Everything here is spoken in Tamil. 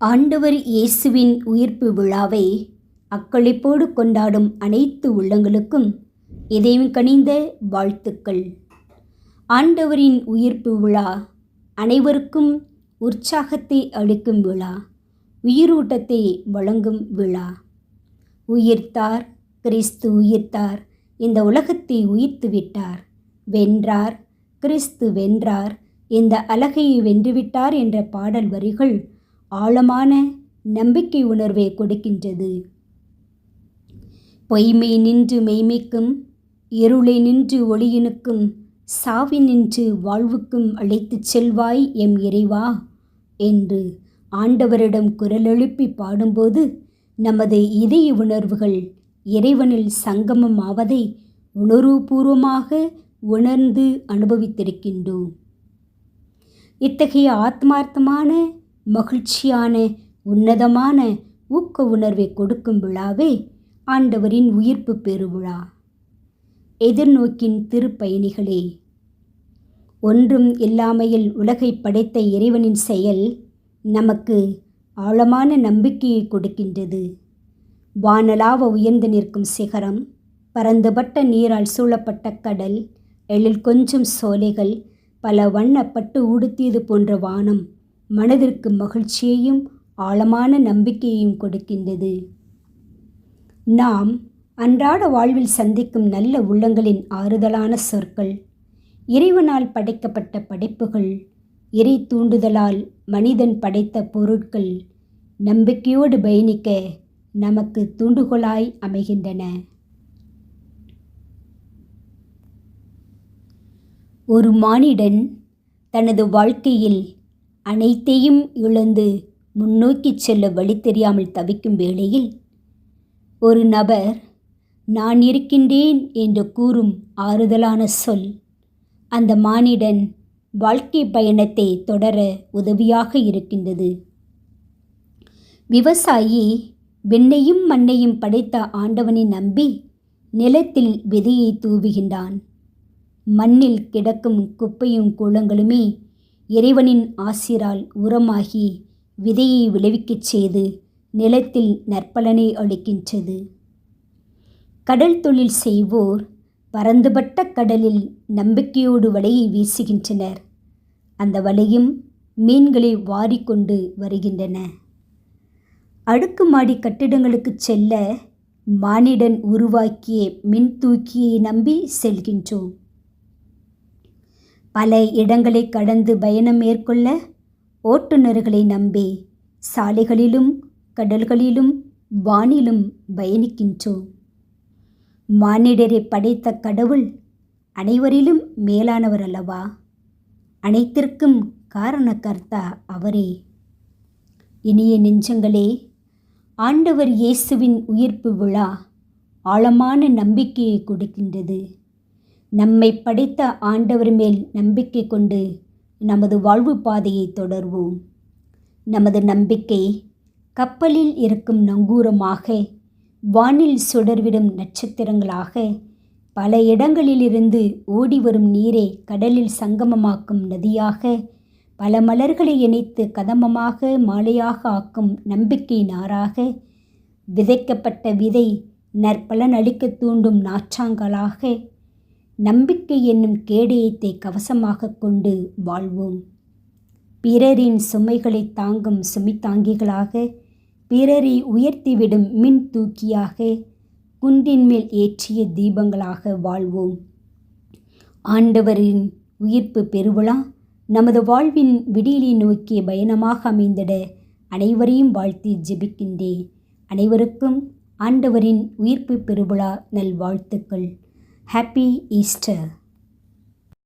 ஆண்டவர் இயேசுவின் உயிர்ப்பு விழாவை அக்களிப்போடு கொண்டாடும் அனைத்து உள்ளங்களுக்கும் இதயம் கனிந்த வாழ்த்துக்கள். ஆண்டவரின் உயிர்ப்பு விழா அனைவருக்கும் உற்சாகத்தை அளிக்கும் விழா உயிரூட்டத்தை வழங்கும் விழா. உயிர்த்தார் கிறிஸ்து உயிர்த்தார் இந்த உலகத்தை உயிர்த்து விட்டார். வென்றார் கிறிஸ்து வென்றார் இந்த அலகையை வென்றுவிட்டார் என்ற பாடல் வரிகள் ஆழமான நம்பிக்கை உணர்வை கொடுக்கின்றது. பொய்மை நின்று மெய்மைக்கும் இருளை நின்று ஒளியினுக்கும் சாவி நின்று வாழ்வுக்கும் அழைத்துச் செல்வாய் எம் இறைவா என்று ஆண்டவரிடம் குரல் எழுப்பி பாடும்போது நமது இதய உணர்வுகள் இறைவனில் சங்கமம் ஆவதை உணர்வுபூர்வமாக உணர்ந்து அனுபவித்திருக்கின்றோம். இத்தகைய ஆத்மார்த்தமான மகிழ்ச்சியான உன்னதமான ஊக்க உணர்வை கொடுக்கும் விழாவே ஆண்டவரின் உயிர்ப்பு பெருவிழா. எதிர்நோக்கின் திருப்பயணிகளே ஒன்றும் இல்லாமையில் உலகை படைத்த இறைவனின் செயல் நமக்கு ஆழமான நம்பிக்கையை கொடுக்கின்றது. வானலாவ உயர்ந்து நிற்கும் சிகரம் பரந்துபட்ட நீரால் சூழப்பட்ட கடல் எழில் கொஞ்சம் சோலைகள் பல வண்ணப்பட்டு உடுத்தியது போன்ற வானம் மனதிற்கு மகிழ்ச்சியையும் ஆழமான நம்பிக்கையையும் கொடுக்கின்றது. நாம் அன்றாட வாழ்வில் சந்திக்கும் நல்ல உள்ளங்களின் ஆறுதலான சொற்கள் இறைவனால் படைக்கப்பட்ட படைப்புகள் இறை தூண்டுதலால் மனிதன் படைத்த பொருட்கள் நம்பிக்கையோடு பயணிக்க நமக்கு தூண்டுகோலாய் அமைகின்றன. ஒரு மானிடன் தனது வாழ்க்கையில் அனைத்தையும் இழந்து முன்னோக்கி செல்ல வழி தெரியாமல் தவிக்கும் வேளையில் ஒரு நபர் நான் இருக்கின்றேன் என்று கூறும் ஆறுதலான சொல் அந்த மானிடன் வாழ்க்கை பயணத்தை தொடர உதவியாக இருக்கின்றது. விவசாயி விண்ணையும் மண்ணையும் படைத்த ஆண்டவனை நம்பி நிலத்தில் விதையை தூவுகின்றான். மண்ணில் கிடக்கும் குப்பையும் கூலங்களுமே இறைவனின் ஆசிரால் உரமாகி விதையை விளைவிக்கச் செய்து நிலத்தில் நற்பலனை அளிக்கின்றது. கடல் தொழில் செய்வோர் பரந்துபட்ட கடலில் நம்பிக்கையோடு வலையை வீசுகின்றனர். அந்த வலையும் மீன்களை வாரிக்கொண்டு வருகின்றன. அடுக்குமாடி கட்டிடங்களுக்கு செல்ல மானிடன் உருவாக்கிய மின் தூக்கியை நம்பி செல்கின்றோம். பல இடங்களை கடந்து பயணம் மேற்கொள்ள ஓட்டுநர்களை நம்பி சாலைகளிலும் கடல்களிலும் வானிலும் பயணிக்கின்றோம். மானிடரை படைத்த கடவுள் அனைவரிலும் மேலானவர் அல்லவா? அனைத்திற்கும் காரணக்கர்த்தா அவரே. இனிய நெஞ்சங்களே ஆண்டவர் இயேசுவின் உயிர்ப்பு விழா ஆழமான நம்பிக்கையை கொடுக்கின்றது. நம்மை படைத்த ஆண்டவர் மேல் நம்பிக்கை கொண்டு நமது வாழ்வு பாதையை தொடர்வோம். நமது நம்பிக்கை கப்பலில் இருக்கும் நங்கூரமாக வானில் சுடர்விடும் நட்சத்திரங்களாக பல இடங்களிலிருந்து ஓடி வரும் நீரை கடலில் சங்கமமாக்கும் நதியாக பல மலர்களை இணைத்து கதமமாக மாலையாக ஆக்கும் நம்பிக்கை நாராக விதைக்கப்பட்ட விதை நற்பலன் அளிக்க தூண்டும் நாற்றாங்கலாக நம்பிக்கை என்னும் கேடயத்தை கவசமாக கொண்டு வாழ்வோம். பிறரின் சுமைகளை தாங்கும் சுமைத்தாங்கிகளாக பிறரை உயர்த்திவிடும் மின் தூக்கியாக குன்றின் மேல் ஏற்றிய தீபங்களாக வாழ்வோம். ஆண்டவரின் உயிர்ப்பு பெருவிழா நமது வாழ்வின் விடியலை நோக்கிய பயணமாக அமைந்திட அனைவரையும் வாழ்த்தி ஜெபிக்கின்றேன் அனைவருக்கும் ஆண்டவரின் உயிர்ப்பு பெருவிழா நல்வாழ்த்துக்கள். Happy Easter.